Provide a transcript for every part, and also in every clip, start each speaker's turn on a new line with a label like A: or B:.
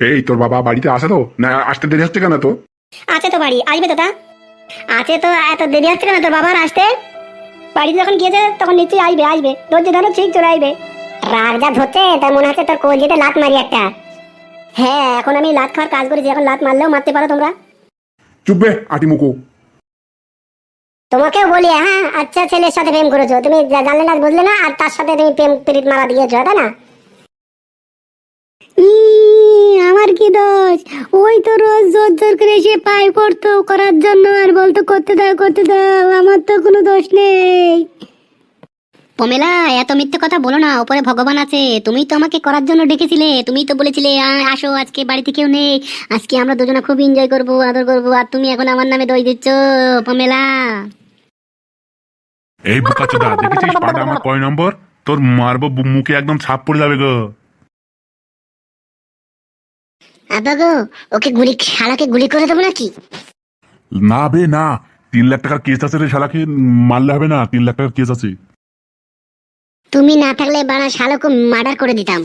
A: এই তোর বাবা বাড়িতে আসে তো? না আসতে দেরি হচ্ছে কেন তো
B: আছে তো বাড়ি। আসবে তো তা? আছে তো এত দেরি হচ্ছে কেন তোর বাবার আসতে? বাড়িতে যখন গিয়েছে তখন নিশ্চয়ই আসবে আসবে। ধৈর্য ধরো ঠিক চলে আসবে। রাগ যা ধরছে তার মনে হচ্ছে তোর কলজিতে লাত মারি একটা। হ্যাঁ এখন আমি লাত খাওয়ার কাজ করেছি এখন লাত মারলেও মারতে পারো তোমরা।
A: চুপবে আটি মুকো
B: তোমাকেও বলি হ্যাঁ আচ্ছা ছেলের সাথে প্রেম করেছ। তুমি জানলে না বুঝলে না আর তার সাথে তুমি প্রেম প্রীত মারা দিয়েছ তাই না? আমার কি দোষ? ওই তো রোজ জোর জোর করে এসে পাই করতো করার জন্য আর বলতো করতে দাও করতে দাও আমার তো কোনো দোষ নেই। পমেলা এত মিথ্যে কথা বলো না উপরে ভগবান আছে তুমি তো আমাকে করার জন্য ডেকেছিলে তুমি তো বলেছিলে আসো আজকে বাড়িতে কেউ নেই আজকে আমরা দুজনে খুব এনজয় করব আদর করব আর তুমি এখন আমার নামে দই দিচ্ছ পমেলা।
A: এই বোকা চোদা দেখেছিস পাটা আমার কয় নম্বর? তোর মারবো মুখে একদম ছাপ পড়ে যাবে গো।
B: আব্বা গো ওকে গুলি শালাকে গুলি করে দেবো নাকি?
A: না বে না। তিন লাখ টাকার কেস আছে রে শালাকে মারলে হবে না তিন লাখ টাকার কেস আছে।
B: তুমি না থাকলে বাড়া শালাকে মার্ডার করে দিতাম।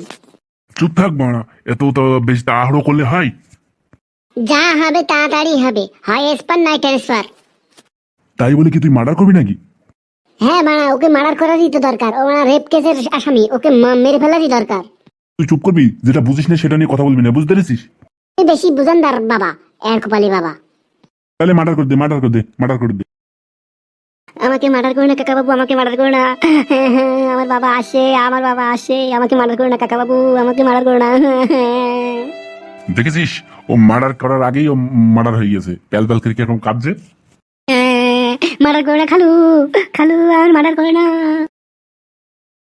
A: চুপ থাক বাড়া এত তো বেশি তাড়াহুড়ো করলে হয়।
B: যা হবে তাড়াতাড়ি হবে হয় এসপার নাই ট্রান্সফার
A: তাই বলে কি তুই মার্ডার করবি নাকি?
B: হ্যাঁ বাড়া ওকে মার্ডার করারই তো দরকার। ও রেপ কেসের আসামি ওকে মা- মেরে ফেলারই দরকার।
A: তুই চুপ করবি? যেটা বুঝিস না সেটা নিয়ে কথা বলবি না। বুঝতে পেরেছিস?
B: তুমি বেশি বুঝনদার বাবা এর কপালি বাবা।
A: তাহলে মার্ডার করে দে মার্ডার করে দে মার্ডার করে দে।
B: আমাকে মার্ডার করে না কাকা বাবু আমাকে মার্ডার করে না। আমার বাবা আসে আমার বাবা আসে আমাকে মার্ডার করে না কাকা বাবু আমাকে মার্ডার করে না।
A: দেখেছিস? ও মার্ডার করার আগেই ও মার্ডার হয়ে গেছে। প্যাল প্যাল করে কীরকম কাঁদছে?
B: মার্ডার করে না খালু খালু আর মার্ডার করে না।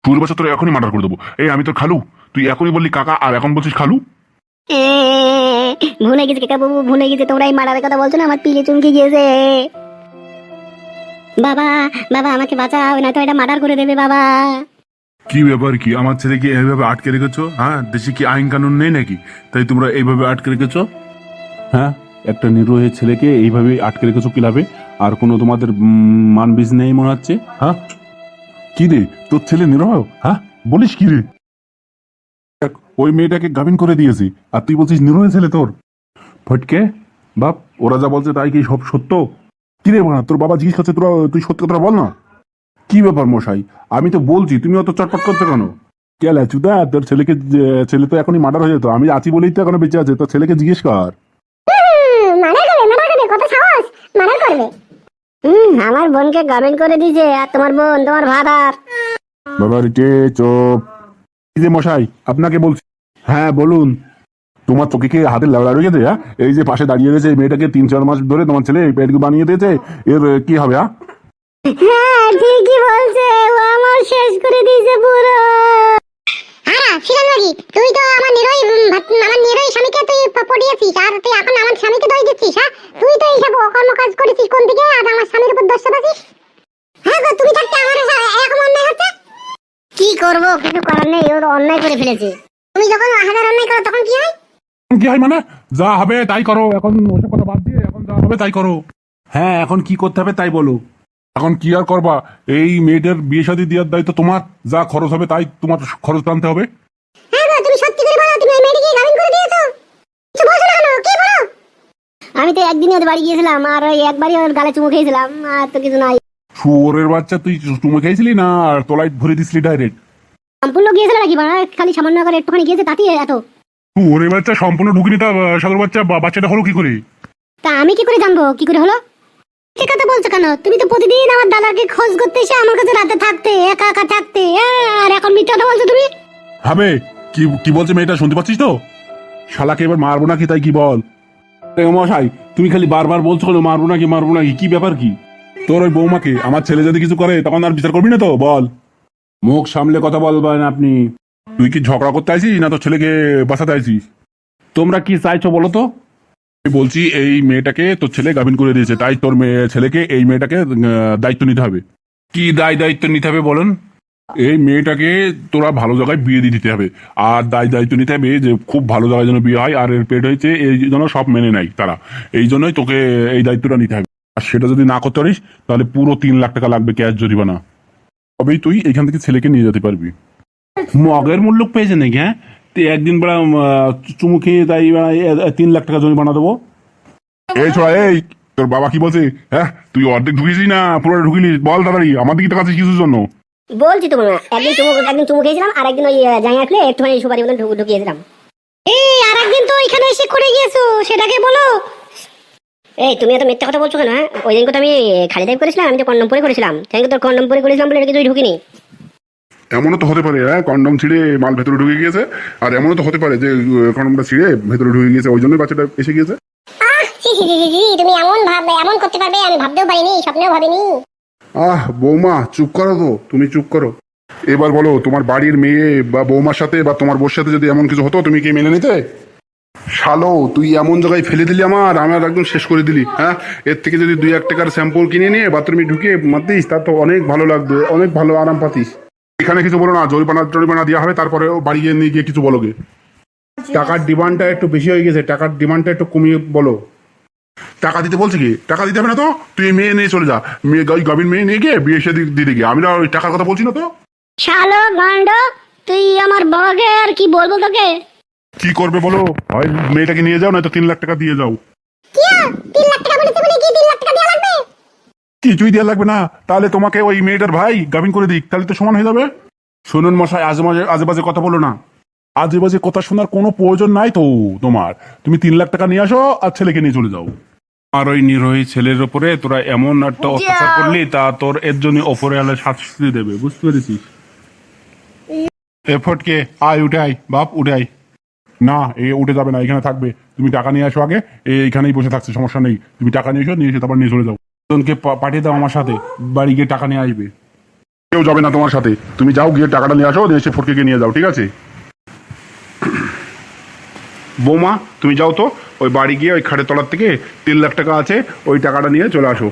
A: পুরো বছর তোর এখনই মার্ডার করে দেবো। এই আমি তোর খালু। তুই এখনই বললি কাকা আর এখন বলছিস খালু?
B: এ, ভুলে গেছে কাকা বাবু ভুলে গেছে। তোমরা এই মারার কথা বলছো না আমার পিলে চুমকে গিয়েছে। বাবা বাবা আমাকে বাঁচাও না তো এটা মার্ডার করে দেবে বাবা।
A: কি ব্যাপার কি? আমার ছেলেকে এইভাবে আটকে রেখেছো? হ্যাঁ দেশে কি আইন কানুন নেই নাকি? তাই তোমরা এইভাবে আটকে রেখেছো? হ্যাঁ একটা নিরোহী ছেলেকে এইভাবে আটকে রেখেছো কিলাবে আর কোনো তোমাদের মান বীজ নেই মনে হচ্ছে? হ্যাঁ? কি রে তোর ছেলে নিরহ? হ্যাঁ? বলিস কি রে? ওই মেয়েটাকে গাভিন করে দিয়েছি। আর তুই বলছিস নিরহ ছেলে তোর? ফটকে? বাপ ওরা যা বলছে তাই কি সব সত্য? কি রে মা তোর বাবা জিজ্ঞেস করছে তোরা তুই সত্য কথা বল না? কি ব্যাপার মশাই? আমি তো বলছি তুমি অত চটপট করতে কেন? কে চুদা তোর ছেলেকে ছেলে তো এখনই মার্ডার হয়ে যেত। আমি আছি বলেই তো এখনও বেঁচে আছে তোর ছেলেকে জিজ্ঞেস কর।
B: আমার বোনকে গার্মেন্ট করে দিয়েছে আর তোমার বোন তোমার ভাতার
A: বাবা রিটে চোপ। এই যে মশাই আপনাকে বলছি। হ্যাঁ বলুন। তোমার চোখে কি হাতে লাউড়া রয়ে গেছে হ্যাঁ? এই যে পাশে দাঁড়িয়ে রয়েছে এই মেয়েটাকে তিন চার মাস ধরে তোমার ছেলে এই পেটকে বানিয়ে দিয়েছে এর কি হবে হ্যাঁ?
B: হ্যাঁ ঠিকই বলছে। ও আমার শেষ করে দিয়েছে পুরো।
C: আরা ছিলাম নাকি তুই তো আমার নিরই আমার নিরই স্বামীকে তুই পটিয়েছিস আর তুই এখন আমার স্বামীকে দই দিচ্ছিস হ্যাঁ? তুই তো এইসব অকর্ম কাজ করেছিস কোন দিকে আর আমার স্বামীর উপর দোষ চাপাচ্ছিস? হ্যাঁ গো তুমি থাকতে আমার এরকম অন্যায় হচ্ছে?
B: কি করব? কিছু নেই ওর অন্যায় করে ফেলেছে।
C: তুমি যখন হাজার অন্যায় করো তখন কি হয়?
A: কি হয় মানে? যা হবে তাই করো। এখন ওসব কথা বাদ দিয়ে এখন যা হবে তাই করো। হ্যাঁ এখন কি করতে হবে তাই বলো। এখন কি আর করবা? এই মেয়েটার বিয়ে শাদী দেওয়ার দায়িত্ব তোমার। যা খরচ হবে তাই তোমার খরচ টানতে হবে।
C: হ্যাঁ
B: আমি তো একদিনই ওদের বাড়ি গিয়েছিলাম আর ওই একবারই ওর গালে চুমু খেয়েছিলাম আর তো কিছু নাই।
A: শুয়োরের বাচ্চা তুই তুমি খেয়েছিলি না? আর তোলাই ভরে দিছিলি ডাইরেক্ট
B: গিয়েছিল নাকি? বাড়া খালি সামান্য করে একটুখানি গিয়েছে তাতেই এত।
A: শুয়োরের বাচ্চা সম্পূর্ণ ঢুকিনি তা সাগর বাচ্চা বাচ্চাটা হলো কি করে?
B: তা আমি কি করে জানব? কি করে হলো? সে কথা বলছো কেন? তুমি তো প্রতিদিন আমার দাদাকে খোঁজ করতে এসে আমার কাছে রাতে থাকতে একা একা থাকতে হ্যাঁ, আর এখন মিথ্যা কথা বলছো তুমি?
A: হবে কি কি বলছে মেয়েটা শুনতে পাচ্ছিস তো? শালাকে এবার মারবো নাকি তাই কি বল? মশাই তুমি খালি বারবার বলছো কেন মারবো নাকি মারবো নাকি কি ব্যাপার কি? তোর ওই বৌমাকে আমার ছেলে যদি কিছু করে তখন আর বিচার করবি না তো? বল। মুখ সামলে কথা বলবেন আপনি। তুই কি ঝগড়া করতে আইছিস না তোর ছেলেকে বাঁচাতে আইছিস? তোমরা কি চাইছো বলো তো? আমি বলছি এই মেয়েটাকে তোর ছেলে গাভিন করে দিয়েছে তাই তোর মেয়ে ছেলেকে এই মেয়েটাকে দায়িত্ব নিতে হবে। কি দায় দায়িত্ব নিতে হবে বলেন? এই মেয়েটাকে তোরা ভালো জায়গায় বিয়ে দিয়ে দিতে হবে। আর দায় দায়িত্ব নিতে হবে যে খুব ভালো জায়গায় যেন বিয়ে হয় আর এর পেট হয়েছে এই জন্য সব মেনে নেয় তারা। এই জন্যই তোকে এই দায়িত্বটা নিতে হবে। আর সেটা যদি না করতে পারিস তাহলে পুরো তিন লাখ টাকা লাগবে ক্যাশ জরিমানা। তবেই তুই এখান থেকে ছেলেকে নিয়ে যেতে পারবি মগের মূল্য পেয়েছে নাকি হ্যাঁ তুই একদিন বেড়া চুমু খেয়ে তাই তিন লাখ টাকা জরিমানা দেবো এই ছোড়া এই তোর বাবা কি বলছে হ্যাঁ তুই অর্ধেক ঢুকিয়েছিস না পুরো ঢুকিলি বল তাড়াতাড়ি আমার দিকে টাকা কিছুর জন্য
B: বলছি তো মামা একদিন চুমু একদিন চুমু খেয়েছিলাম আর একদিন ওই জাঙ্গা খুলে একটুখানি সুপারি বলে ঢুক- ঢুকিয়েছিলাম এই আর একদিন তো এখানে এসে করে গিয়েছো সেটাকে বলো এই তুমি এত মিথ্যা কথা বলছো কেন হ্যাঁ? ওই দিন তো আমি খালি টাইপ করেছিলাম আমি তো কন্ডম পরে করেছিলাম তাই তোর কন্ডম পরে করেছিলাম বলে এটা কিছুই ঢুকিনি।
A: এমনও তো হতে পারে হ্যাঁ? কন্ডম ছিঁড়ে মাল ভেতরে ঢুকে গিয়েছে আর এমনও তো হতে পারে যে কন্ডমটা ছিঁড়ে ভেতরে ঢুকে গিয়েছে ওই জন্যই বাচ্চাটা এসে গিয়েছে।
C: তুমি এমন ভাববে এমন করতে পারবে আমি ভাবতেও পারিনি স্বপ্নেও ভাবিনি।
A: আহ বৌমা চুপ করো তো তুমি চুপ করো। এবার বলো তোমার বাড়ির মেয়ে বা বৌমার সাথে বা তোমার বোর সাথে যদি এমন কিছু হতো তুমি কি মেনে নিতে? শালো, তুই এমন জায়গায় ফেলে দিলি আমার আমার একদম শেষ করে দিলি হ্যাঁ? এর থেকে যদি দুই এক টাকার স্যাম্পল কিনে নিয়ে বাথরুমে ঢুকিয়ে মারতিস তার তো অনেক ভালো লাগতো অনেক ভালো আরাম পাতিস। এখানে কিছু বলো না, জরিমানা জরিমানা দেওয়া হবে, তারপরে বাড়ি গিয়ে নিয়ে গিয়ে কিছু বলো টাকার ডিমান্ডটা একটু বেশি হয়ে গেছে, টাকার ডিমান্ডটা একটু কমিয়ে বলো। টাকা দিতে বলছে কি? টাকা দিতে হবে না তো? তুই মেয়ে নিয়ে চলে যা। মেয়ে ওই গভীর মেয়ে নিয়ে গিয়ে বিয়ে সাথে দিতে গিয়ে আমি না ওই টাকার কথা বলছি না তো?
B: শালো গান্ড তুই আমার বাবাকে আর কি বলব তোকে?
A: কি করবে বলো? হয় মেয়েটাকে নিয়ে যাও না তো তিন লাখ টাকা দিয়ে যাও।
C: কি আর? লাখ টাকা বলেছে বলে কি তিন লাখ টাকা দেওয়া লাগবে?
A: কিছুই দেওয়া লাগবে না। তাহলে তোমাকে ওই মেয়েটার ভাই গাভিন করে দিক তাহলে তো সমান হয়ে যাবে। শুনুন মশাই আজে মাঝে আজে বাজে কথা বলো না। আজে বাজে কথা শোনার কোনো প্রয়োজন নাই তো তোমার। তুমি তিন লাখ টাকা নিয়ে আসো আর ছেলেকে নিয়ে চলে যাও। আর ওই নিরোহী ছেলের ওপরে তোরা এমন একটা অত্যাচার করলি তা তোর এর জন্য ওপরে আলে শাস্তি দেবে বুঝতে পেরেছিস? এফোর্টকে আয় উঠে আয় বাপ উঠে আয় না, এ উঠে যাবে না, এখানে থাকবে। তুমি টাকা নিয়ে আসো আগে, এ এখানেই বসে থাকছে, সমস্যা নেই। তুমি টাকা নিয়ে এসো, নিয়ে এসে তারপর নিয়ে চলে যাও। জনকে পা- পাঠিয়ে দাও আমার সাথে, বাড়ি গিয়ে টাকা নিয়ে আসবে। কেউ যাবে না তোমার সাথে। তুমি যাও গিয়ে টাকাটা নিয়ে আসো, নিয়ে এসে ফটকে গিয়ে নিয়ে যাও, ঠিক আছে? বৌমা, তুমি যাও তো, ওই বাড়ি গিয়ে ওই খাটের তলার থেকে তিন লাখ টাকা আছে, ওই টাকাটা নিয়ে চলে আসো।